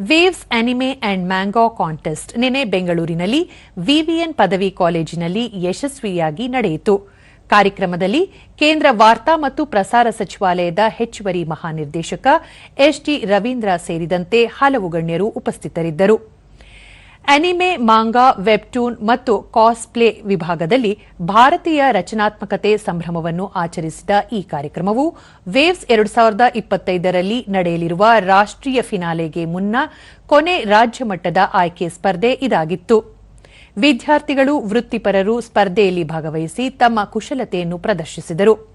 Waves anime and mango contest ನಿನ್ನೆ ಬೆಂಗಳೂರಿನಲ್ಲಿ ವಿವಿಎನ್ ಪದವಿ ಕಾಲೇಜಿನಲ್ಲಿ ಯಶಸ್ವಿಯಾಗಿ ನಡೆಯಿತು. ಕಾರ್ಯಕ್ರಮದಲ್ಲಿ ಕೇಂದ್ರ ವಾರ್ತಾ ಮತ್ತು ಪ್ರಸಾರ ಸಚಿವಾಲಯದ ಹೆಚ್ಚುವರಿ ಮಹಾನಿರ್ದೇಶಕ ಎಸ್ಟಿ ರವೀಂದ್ರ ಸೇರಿದಂತೆ ಹಲವು ಗಣ್ಯರು ಉಪಸ್ಥಿತರಿದ್ದರು. ಅನಿಮೆ ಮಾಂಗಾ ವೆಬ್ಟೂನ್ ಮತ್ತು ಕಾಸ್ಪ್ಲೇ ವಿಭಾಗದಲ್ಲಿ ಭಾರತೀಯ ರಚನಾತ್ಮಕತೆ ಸಂಭ್ರಮವನ್ನು ಆಚರಿಸಿದ ಈ ಕಾರ್ಯಕ್ರಮವು ವೇವ್ಸ್ ಎರಡು ಸಾವಿರದ ಇಪ್ಪತ್ತೈದರಲ್ಲಿ ನಡೆಯಲಿರುವ ರಾಷ್ಟೀಯ ಫಿನಾಲೆಗೆ ಮುನ್ನ ಕೊನೆ ರಾಜ್ಯ ಮಟ್ಟದ ಆಯ್ಕೆ ಸ್ಪರ್ಧೆ ಇದಾಗಿತ್ತು. ವಿದ್ಯಾರ್ಥಿಗಳು, ವೃತ್ತಿಪರರು ಸ್ಪರ್ಧೆಯಲ್ಲಿ ಭಾಗವಹಿಸಿ ತಮ್ಮ ಕುಶಲತೆಯನ್ನು ಪ್ರದರ್ಶಿಸಿದರು.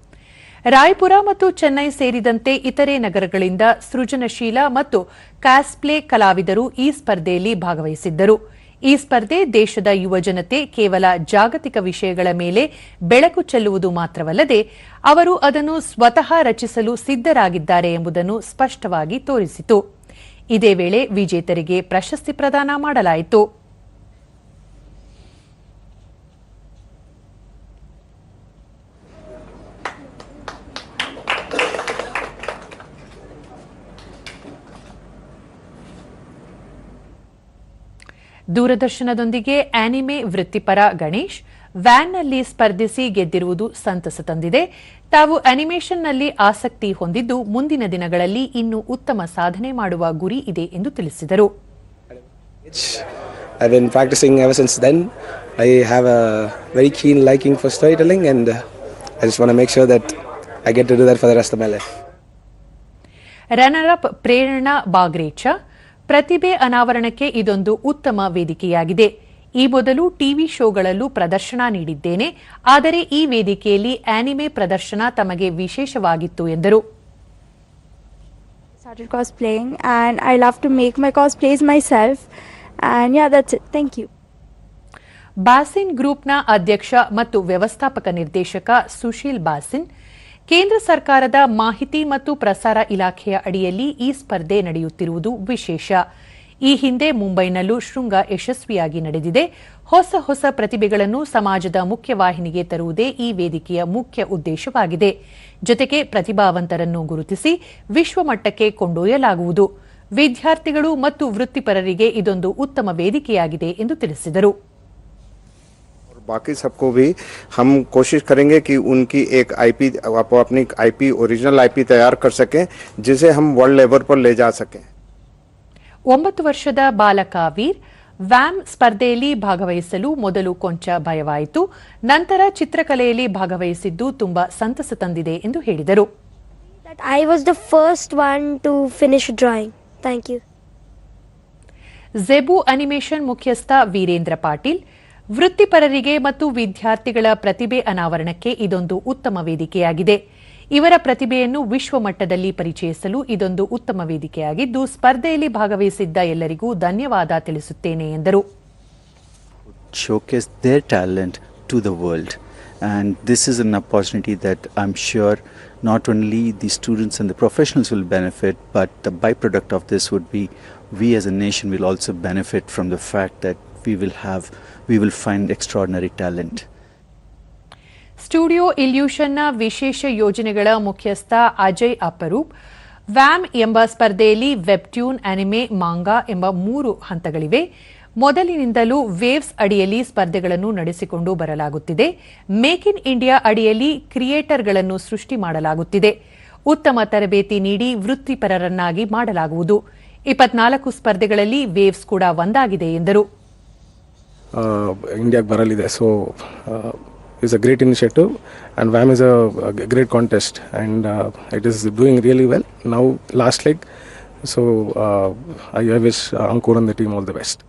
ರಾಯ್ಪುರ ಮತ್ತು ಚೆನ್ನೈ ಸೇರಿದಂತೆ ಇತರೆ ನಗರಗಳಿಂದ ಸೃಜನಶೀಲ ಮತ್ತು ಕ್ಯಾಸ್ಪ್ಲೇ ಕಲಾವಿದರು ಈ ಸ್ಪರ್ಧೆಯಲ್ಲಿ ಭಾಗವಹಿಸಿದ್ದರು. ಈ ಸ್ಪರ್ಧೆ ದೇಶದ ಯುವಜನತೆ ಕೇವಲ ಜಾಗತಿಕ ವಿಷಯಗಳ ಮೇಲೆ ಬೆಳಕು ಚೆಲ್ಲುವುದು ಮಾತ್ರವಲ್ಲದೆ, ಅವರು ಅದನ್ನು ಸ್ವತಃ ರಚಿಸಲು ಸಿದ್ದರಾಗಿದ್ದಾರೆ ಎಂಬುದನ್ನು ಸ್ಪಷ್ಟವಾಗಿ ತೋರಿಸಿತು. ಇದೇ ವೇಳೆ ವಿಜೇತರಿಗೆ ಪ್ರಶಸ್ತಿ ಪ್ರದಾನ ಮಾಡಲಾಯಿತು. ದೂರದರ್ಶನದೊಂದಿಗೆ ಆನಿಮೆ ವೃತ್ತಿಪರ ಗಣೇಶ್ ವ್ಯಾನ್ನಲ್ಲಿ ಸ್ಪರ್ಧಿಸಿ ಗೆದ್ದಿರುವುದು ಸಂತಸ ತಂದಿದೆ ತಾವು ಅನಿಮೇಷನ್ನಲ್ಲಿ ಆಸಕ್ತಿ ಹೊಂದಿದ್ದು ಮುಂದಿನ ದಿನಗಳಲ್ಲಿ ಇನ್ನೂ ಉತ್ತಮ ಸಾಧನೆ ಮಾಡುವ ಗುರಿ ಇದೆ ಎಂದು ತಿಳಿಸಿದರು I've been practicing ever since then. I have a very keen liking for storytelling, and uh, I just want to make sure that I get to do that for the rest of my life. Runner up Prerna ಬಾಗ್ರೇಚ ಪ್ರತಿಭೆ ಅನಾವರಣಕ್ಕೆ ಇದೊಂದು ಉತ್ತಮ ವೇದಿಕೆಯಾಗಿದೆ. ಈ ಮೊದಲು TV ಶೋಗಳಲ್ಲೂ ಪ್ರದರ್ಶನ ನೀಡಿದ್ದೇನೆ. ಆದರೆ ಈ ವೇದಿಕೆಯಲ್ಲಿ ಆನಿಮೆ ಪ್ರದರ್ಶನ ತಮಗೆ ವಿಶೇಷವಾಗಿತ್ತು ಎಂದರು. ಬಾಸಿನ್ ಗ್ರೂಪ್ನ ಅಧ್ಯಕ್ಷ ಮತ್ತು ವ್ಯವಸ್ಥಾಪಕ ನಿರ್ದೇಶಕ ಸುಶೀಲ್ ಬಾಸಿನ್ ಕೇಂದ್ರ ಸರ್ಕಾರದ ಮಾಹಿತಿ ಮತ್ತು ಪ್ರಸಾರ ಇಲಾಖೆಯ ಅಡಿಯಲ್ಲಿ ಈ ಸ್ಪರ್ಧೆ ನಡೆಯುತ್ತಿರುವುದು ವಿಶೇಷ. ಈ ಹಿಂದೆ ಮುಂಬೈನಲ್ಲೂ ಶೃಂಗ ಯಶಸ್ವಿಯಾಗಿ ನಡೆದಿದೆ. ಹೊಸ ಹೊಸ ಪ್ರತಿಭೆಗಳನ್ನು ಸಮಾಜದ ಮುಖ್ಯವಾಹಿನಿಗೆ ತರುವುದೇ ಈ ವೇದಿಕೆಯ ಮುಖ್ಯ ಉದ್ದೇಶವಾಗಿದೆ. ಜೊತೆಗೆ ಪ್ರತಿಭಾವಂತರನ್ನು ಗುರುತಿಸಿ ವಿಶ್ವಮಟ್ಟಕ್ಕೆ ಕೊಂಡೊಯ್ಯಲಾಗುವುದು. ವಿದ್ಯಾರ್ಥಿಗಳು ಮತ್ತು ವೃತ್ತಿಪರರಿಗೆ ಇದೊಂದು ಉತ್ತಮ ವೇದಿಕೆಯಾಗಿದೆ ಎಂದು ತಿಳಿಸಿದರು. बाकी सबको भी हम कोशिश करेंगे कि उनकी एक आईपी आप अपनी आईपी ओरिजिनल आईपी तैयार कर सकें जिसे हम वर्ल्ड लेवल पर ले जा सकें ಒಂಬತ್ತು ವರ್ಷದ ಬಾಲಕ ವೀರ್ ವ್ಯಾಮ್ ಸ್ಪರ್ಧೆಯಲ್ಲಿ ಭಾಗವಹಿಸಲು ಮೊದಲು ಕೊಂಚ ಭಯವಾಯಿತು ನಂತರ ಚಿತ್ರಕಲೆಯಲ್ಲಿ ಭಾಗವಹಿಸಿದ್ದು ತುಂಬಾ ಸಂತಸ ತಂದಿದೆ ಎಂದು ಹೇಳಿದರು that I was the first one to finish drawing. Thank you. Zebu animation ಮುಖ್ಯಸ್ಥ ವೀರೇಂದ್ರ ಪಾಟೀಲ್ ವೃತ್ತಿಪರರಿಗೆ ಮತ್ತು ವಿದ್ಯಾರ್ಥಿಗಳ ಪ್ರತಿಭೆ ಅನಾವರಣಕ್ಕೆ ಇದೊಂದು ಉತ್ತಮ ವೇದಿಕೆಯಾಗಿದೆ ಇವರ ಪ್ರತಿಭೆಯನ್ನು ವಿಶ್ವಮಟ್ಟದಲ್ಲಿ ಪರಿಚಯಿಸಲು ಇದೊಂದು ಉತ್ತಮ ವೇದಿಕೆಯಾಗಿದ್ದು ಸ್ಪರ್ಧೆಯಲ್ಲಿ ಭಾಗವಹಿಸಿದ್ದ ಎಲ್ಲರಿಗೂ ಧನ್ಯವಾದ ತಿಳಿಸುತ್ತೇನೆ ಎಂದರು showcase their talent to the world. And this is an opportunity that I'm sure not only the students and the professionals will benefit, but the byproduct of this would be we as a nation will also benefit from the fact that we will have, we will find extraordinary talent. Studio ಇಲ್ಯೂಷನ್ನ ವಿಶೇಷ ಯೋಜನೆಗಳ ಮುಖ್ಯಸ್ಥ Ajay ಅಪರೂಪ್ VAM ಎಂಬ ಸ್ಪರ್ಧೆಯಲ್ಲಿ ವೆಬ್ಟ್ಯೂನ್ anime manga ಎಂಬ ಮೂರು ಹಂತಗಳಿವೆ. ಮೊದಲಿನಿಂದಲೂ waves ಅಡಿಯಲ್ಲಿ ಸ್ಪರ್ಧೆಗಳನ್ನು ನಡೆಸಿಕೊಂಡು ಬರಲಾಗುತ್ತಿದೆ. ಮೇಕ್ ಇನ್ ಇಂಡಿಯಾ ಅಡಿಯಲ್ಲಿ ಕ್ರಿಯೇಟರ್ಗಳನ್ನು ಸೃಷ್ಟಿ ಮಾಡಲಾಗುತ್ತಿದೆ. ಉತ್ತಮ ತರಬೇತಿ ನೀಡಿ ವೃತ್ತಿಪರರನ್ನಾಗಿ ಮಾಡಲಾಗುವುದು. ಇಪ್ಪತ್ನಾಲ್ಕು ಸ್ಪರ್ಧೆಗಳಲ್ಲಿ ವೇವ್ಸ್ ಕೂಡ ಒಂದಾಗಿದೆ ಎಂದರು. ಇಂಡಿಯಾಗೆ ಬರಲಿದೆ. So is a great initiative and VAM is a great contest and it is doing really well now last like so I wish Ankur and the team all the best